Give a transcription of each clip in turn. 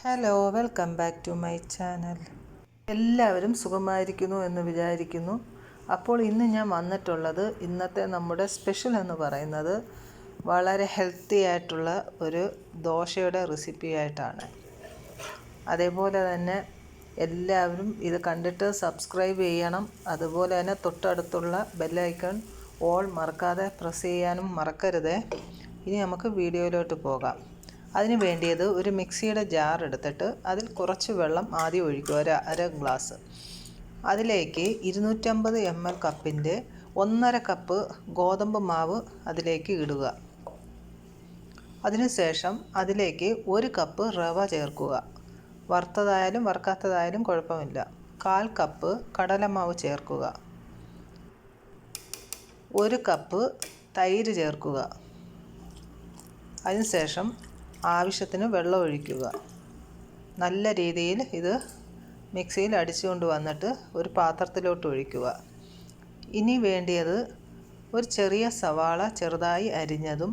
Hello welcome back to my channel എല്ലാവരും സുഖമായിരിക്കുന്നു എന്ന് വിചാരിക്കുന്നു. അപ്പോൾ ഇന്ന് ഞാൻ വന്നിട്ടുള്ളത് ഇന്നത്തെ നമ്മുടെ സ്പെഷ്യൽ എന്ന് പറയുന്നത് വളരെ ഹെൽത്തി ആയിട്ടുള്ള ഒരു ദോശയുടെ റെസിപ്പി ആയിട്ടാണ്. അതേപോലെ തന്നെ എല്ലാവരും ഇത് കണ്ടിട്ട് സബ്സ്ക്രൈബ് ചെയ്യണം. അതുപോലെ തന്നെ തൊട്ടടുത്തുള്ള ബെല്ലൈക്കൺ ഓൾ മറക്കാതെ പ്രസ് ചെയ്യാനും മറക്കരുത്. ഇനി നമുക്ക് വീഡിയോയിലോട്ട് പോകാം. അതിന് വേണ്ടിയത് ഒരു മിക്സിയുടെ ജാർ എടുത്തിട്ട് അതിൽ കുറച്ച് വെള്ളം ആദ്യം ഒഴിക്കുക ഒരു അര ഗ്ലാസ്. അതിലേക്ക് ഇരുന്നൂറ്റമ്പത് എം എൽ കപ്പിന്റെ ഒന്നര കപ്പ് ഗോതമ്പ് മാവ് അതിലേക്ക് ഇടുക. അതിനുശേഷം അതിലേക്ക് ഒരു കപ്പ് റവ ചേർക്കുക. വറുത്തതായാലും വറുക്കാത്തതായാലും കുഴപ്പമില്ല. കാൽ കപ്പ് കടലമാവ് ചേർക്കുക. ഒരു കപ്പ് തൈര് ചേർക്കുക. അതിനുശേഷം ആവശ്യത്തിന് വെള്ളം ഒഴിക്കുക. നല്ല രീതിയിൽ ഇത് മിക്സിയിൽ അടിച്ചുകൊണ്ട് വന്നിട്ട് ഒരു പാത്രത്തിലോട്ട് ഒഴിക്കുക. ഇനി വേണ്ടിയത് ഒരു ചെറിയ സവാള ചെറുതായി അരിഞ്ഞതും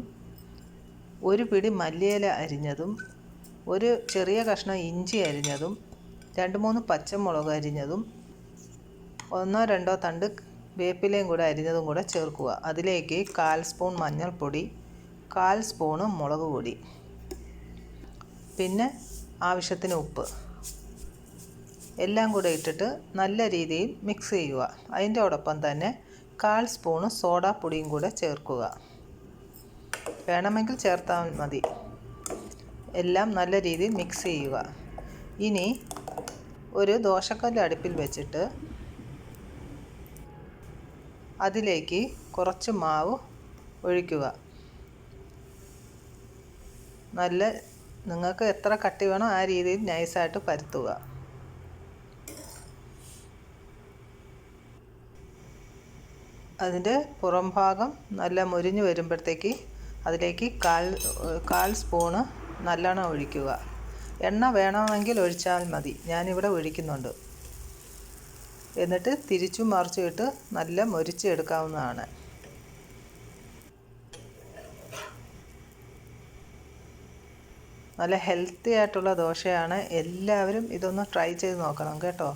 ഒരു പിടി മല്ലിയില അരിഞ്ഞതും ഒരു ചെറിയ കഷ്ണം ഇഞ്ചി അരിഞ്ഞതും രണ്ട് മൂന്ന് പച്ചമുളക് അരിഞ്ഞതും ഒന്നോ രണ്ടോ തണ്ട് വേപ്പിലയും കൂടെ അരിഞ്ഞതും കൂടെ ചേർക്കുക. അതിലേക്ക് കാൽ സ്പൂൺ മഞ്ഞൾപ്പൊടി കാൽ സ്പൂണ് മുളക് പൊടി. പിന്നെ ആവശ്യത്തിന് ഉപ്പ്. എല്ലാം കൂടെ ഇട്ടിട്ട് നല്ല രീതിയിൽ മിക്സ് ചെയ്യുക. അതിന്റെ ഒപ്പം തന്നെ കാൽ സ്പൂണ് സോഡാപ്പൊടിയും കൂടെ ചേർക്കുക. വേണമെങ്കിൽ ചേർത്താൽ മതി. എല്ലാം നല്ല രീതിയിൽ മിക്സ് ചെയ്യുക. ഇനി ഒരു ദോശക്കല്ല് അടുപ്പിൽ വെച്ചിട്ട് അതിലേക്ക് കുറച്ച് മാവ് ഒഴിക്കുക. നല്ല നിങ്ങൾക്ക് എത്ര കട്ടി വേണോ ആ രീതിയിൽ നൈസായിട്ട് പരത്തുക. അതിന്റെ പുറം ഭാഗം നല്ല മുരിഞ്ഞ് വരുമ്പോഴത്തേക്ക് അതിലേക്ക് കാൽ കാൽ സ്പൂണ് നല്ലെണ്ണ ഒഴിക്കുക. എണ്ണ വേണമെങ്കിൽ ഒഴിച്ചാൽ മതി. ഞാനിവിടെ ഒഴിക്കുന്നുണ്ട്. എന്നിട്ട് തിരിച്ചും മറിച്ചും ഇട്ട് നല്ല മുരിച്ചെടുക്കാവുന്നതാണ് നല്ല ഹെൽത്തി ആയിട്ടുള്ള ദോശയാണ്. എല്ലാവരും ഇതൊന്ന് ട്രൈ ചെയ്ത് നോക്കണം കേട്ടോ.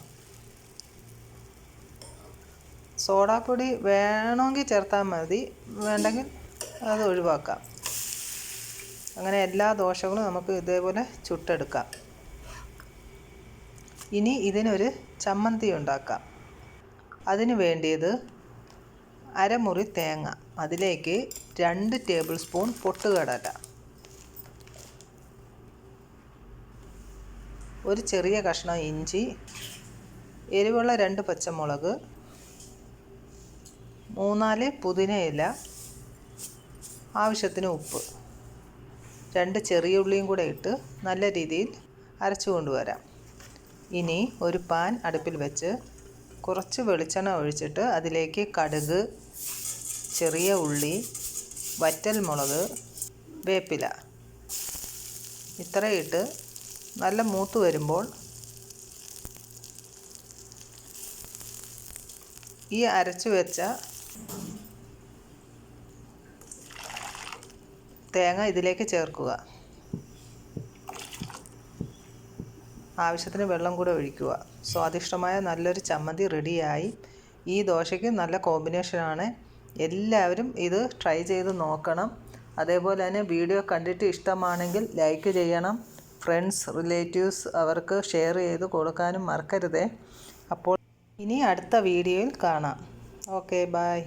സോഡാപ്പൊടി വേണമെങ്കിൽ ചേർത്താൽ മതി. വേണ്ടെങ്കിൽ അത് ഒഴിവാക്കാം. അങ്ങനെ എല്ലാ ദോശകളും നമുക്ക് ഇതേപോലെ ചുട്ടെടുക്കാം. ഇനി ഇതിനൊരു ചമ്മന്തി ഉണ്ടാക്കാം. അതിന് വേണ്ടിയത് അരമുറി തേങ്ങ. അതിലേക്ക് രണ്ട് ടേബിൾ സ്പൂൺ പൊട്ടുകടല. ഒരു ചെറിയ കഷ്ണം ഇഞ്ചി എരിവുള്ള രണ്ട് പച്ചമുളക് മൂന്നാൽ പുതിനയില ആവശ്യത്തിന് ഉപ്പ് രണ്ട് ചെറിയ ഉള്ളിയും കൂടെ ഇട്ട് നല്ല രീതിയിൽ അരച്ചു കൊണ്ടുവരാം. ഇനി ഒരു പാൻ അടുപ്പിൽ വെച്ച് കുറച്ച് വെളിച്ചെണ്ണ ഒഴിച്ചിട്ട് അതിലേക്ക് കടുക് ചെറിയ ഉള്ളി വറ്റൽ മുളക് വേപ്പില ഇത്രയിട്ട് നല്ല മൂത്ത് വരുമ്പോൾ ഈ അരച്ചു വെച്ച തേങ്ങ ഇതിലേക്ക് ചേർക്കുക. ആവശ്യത്തിന് വെള്ളം കൂടെ ഒഴിക്കുക. സ്വാദിഷ്ടമായ നല്ലൊരു ചമ്മന്തി റെഡിയായി. ഈ ദോശയ്ക്ക് നല്ല കോമ്പിനേഷനാണ് എല്ലാവരും ഇത് ട്രൈ ചെയ്ത് നോക്കണം. അതേപോലെ തന്നെ വീഡിയോ കണ്ടിട്ട് ഇഷ്ടമാണെങ്കിൽ ലൈക്ക് ചെയ്യണം. ഫ്രണ്ട്സ് റിലേറ്റീവ്സ് അവർക്ക് ഷെയർ ചെയ്ത് കൊടുക്കാനും മറക്കരുതേ. അപ്പോൾ ഇനി അടുത്ത വീഡിയോയിൽ കാണാം. Okay bye